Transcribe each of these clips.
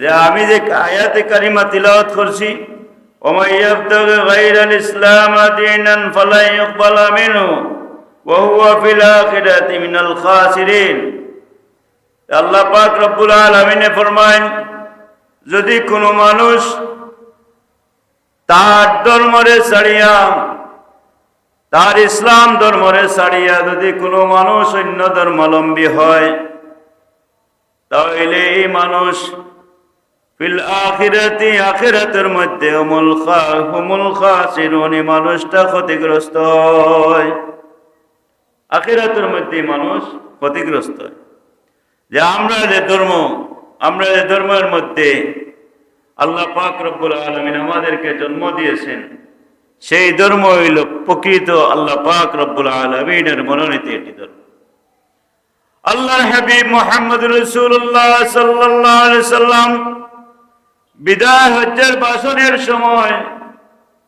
যে আমি যে আয়াতে কারিমা তিলাওয়াত করছি যদি কোনো মানুষ তার ধর্মরে ছাড়িয়া, তার ইসলাম ধর্মরে ছাড়িয়া যদি কোনো মানুষ অন্য ধর্মাবলম্বী হয়, তাহলে এই মানুষ ফিল আখিরাতি, আখিরাতের মধ্যে মানুষটা ক্ষতিগ্রস্ত হয়। আখিরাতের মধ্যে মানুষ ক্ষতিগ্রস্ত যে আমরা যে ধর্ম, আমরা যে ধর্মের মধ্যে আল্লাহ পাক রব্বুল আলমিন আমাদেরকে জন্ম দিয়েছেন, সেই ধর্ম হইল প্রকৃত আল্লাহ পাক রব্বুল আলমিনের মনোনীত একটি ধর্ম। আল্লাহ হাবিব মোহাম্মদ রসুল্লাহ সাল্লাহ সাল্লাম বিদায় হজ্জের বাসনের সময়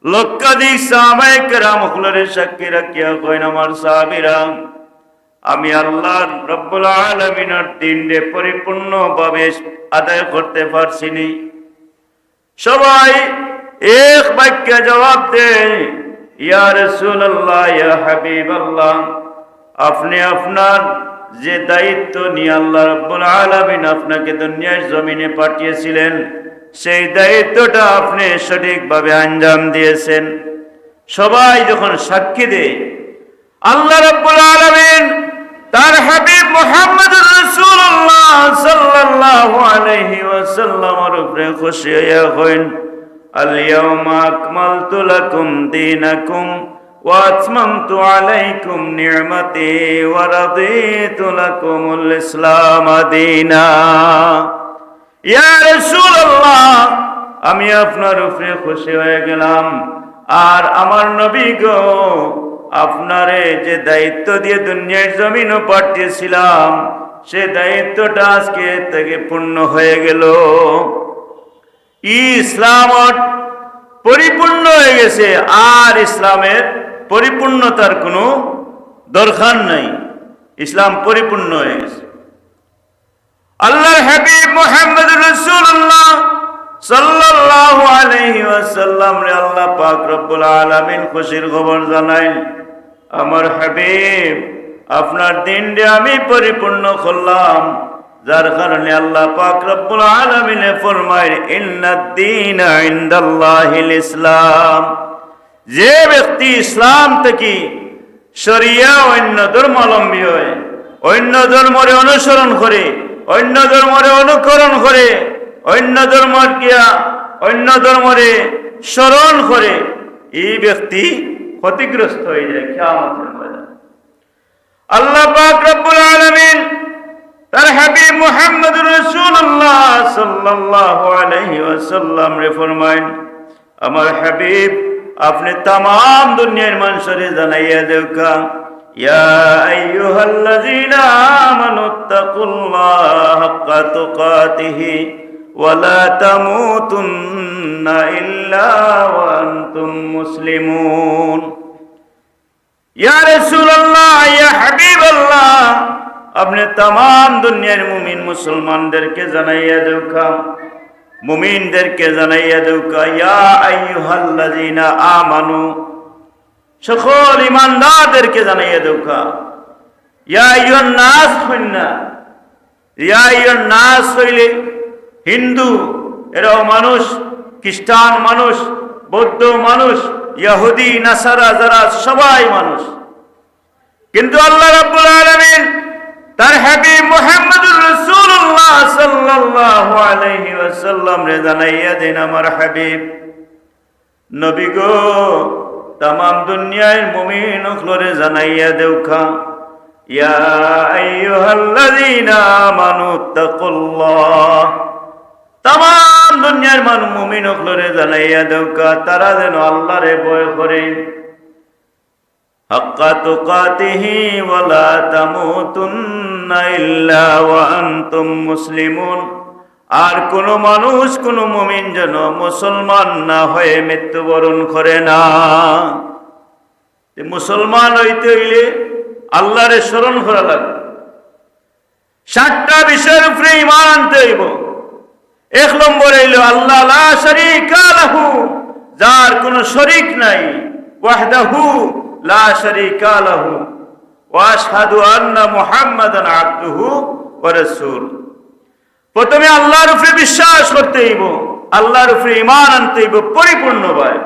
লক্ষাধিক সাহাবাহিক রামকুলের সাক্ষী রাখিয়া কইন, আমার সাহাবিরা, আমি আল্লাহর রব্বুল আলমিনের দিনরে পরিপূর্ণভাবে আদায় করতে পারছিনি। সবাই এক বাক্যে জবাব দেয়, ইয়া রাসূলুল্লাহ, ইয়া হাবিবাল্লাহ, আপনি আপনার যে দায়িত্ব নিয়ে আল্লাহ রাব্বুল আলামিন আপনাকে দুনিয়ার জমিনে পাঠিয়েছিলেন সেই দায়িত্বটা আপনি সঠিকভাবে আঞ্জাম দিয়েছেন। সবাই যখন সাক্ষী দেয়, আল্লাহ রব্বুল আলমিন তার হাবিব মোহাম্মদ রসুল্লাহ সাল্লাল্লাহু আলাইহি ওয়াসাল্লামের উপরে খুশি হইয়া হইন আল ইয়াউমা আকমালতু লাকুম দীনাকুম ওয়া আতমামতু আলাইকুম নি'মাতি ওয়া রাদিতু লাকুমুল ইসলাম আদিনা আমি আপনার উপরে খুশি হয়ে গেলাম। আর আমার নবী গো, আপনারে যে দায়িত্ব দিয়ে দুনিয়ার জমিনও পাঠিয়েছিলাম, সে দায়িত্বটা আজকে থেকে পূর্ণ হয়ে গেল। ইসলাম পরিপূর্ণ হয়ে গেছে, আর ইসলামের পরিপূর্ণতার কোনো দরকার নাই। ইসলাম পরিপূর্ণ হয়ে গেছে। আল্লাহ হাবিব মোহাম্মদ রসুল্লাহ সাল্লাল্লাহু আলাইহি ওয়াসাল্লাম রে আল্লাহ পাক রব্বুল আলামিন খুশির খবর জানাইল আমার হাবিব, আপনার দিনটা আমি পরিপূর্ণ করলাম। যার কারণে আল্লাহ পাক রব্বুল আলামিনে ফরমায়, ইন্নাদ-দীন ইনদাল্লাহিল ইসলাম। যে ব্যক্তি ইসলাম থেকে শরিয়া অন্য ধর্মাবলম্বী হয়, অন্য ধর্মরে অনুসরণ করে অন্য ধর্মরে অনুকরণ করে, অন্য ধর্মর কিয়া অন্য ধর্মরে স্মরণ করে, এই ব্যক্তি ক্ষতিগ্রস্ত হয়ে যায় কিয়ামতের ময়দানে। আল্লাহ পাক রব্বুল আলামিন তার হাবিব মুহাম্মদ রাসূলুল্লাহ সাল্লাল্লাহু আলাইহি ওয়াসাল্লাম রে ফরমায় আমার হাবিব, আপনি তাম দুনিয়ার মানুষরে জানাইয়া দেউকা ইয়া আইয়ুহাল্লাযীনা আমানুত্তাকুল্লাহ হাক্কা তুকাতিহি ওয়ালা তামুতুন্না ইল্লা ওয়া আনতুম মুসলিমুন। ইয়া রাসূলুল্লাহ, ইয়া হাবিবাল্লাহ, আপনি তাম দুনিয়ার মুমিন মুসলমানদেরকে জানাইয়া দেউকা মুমিনদেরকে জানাইয়া দেউকা ইয়া আইয়ুহাল্লাযীনা আমানু সকল ইমানদারদেরকে জানাইয়া দেউকা ইয়া নাস হইনা ইয়া নাস হইলে হিন্দু, এরাও মানুষ, খ্রিস্টান মানুষ, বৌদ্ধ মানুষ, ইয়াহুদি, নাসারা, যারা সবাই মানুষ। কিন্তু আল্লাহ রাব্বুল আলামিন তার হাবিব মুহাম্মদুর রাসূলুল্লাহ সাল্লাল্লাহু আলাইহি ওয়াসাল্লাম রে জানাইয়া দেন, আমার হাবিব, নবী গো তাম দুনিয়ায় মুমিন অখলরে জানাইয়া দেউখা ইয়া আইয়ুহাল্লাযীনা জানাইয়া যেন মুসলিমুন। আর কোন মানুষ, কোন মুমিন যেন মুসলমান না হয়ে মৃত্যুবরণ করে না। মুসলমান হইতে হইলে আল্লাহরে স্মরণ করা লাগবে। সাতটা বিষয়ের উপরে ইমান আনতে হইব। এক নম্বর হইল, আল্লাহ লা শারীকা লাহু, যার কোনো শরীক নাই। ওয়াহদাহু লা শারীকা লাহু। ওয়া আশহাদু আন্না মুহাম্মাদান আবদুহু ওয়া রাসূল। প্রথমে আল্লাহর উপরে বিশ্বাস করতে হইব আল্লাহর উপরে ইমান আনতে হইব পরিপূর্ণভাবে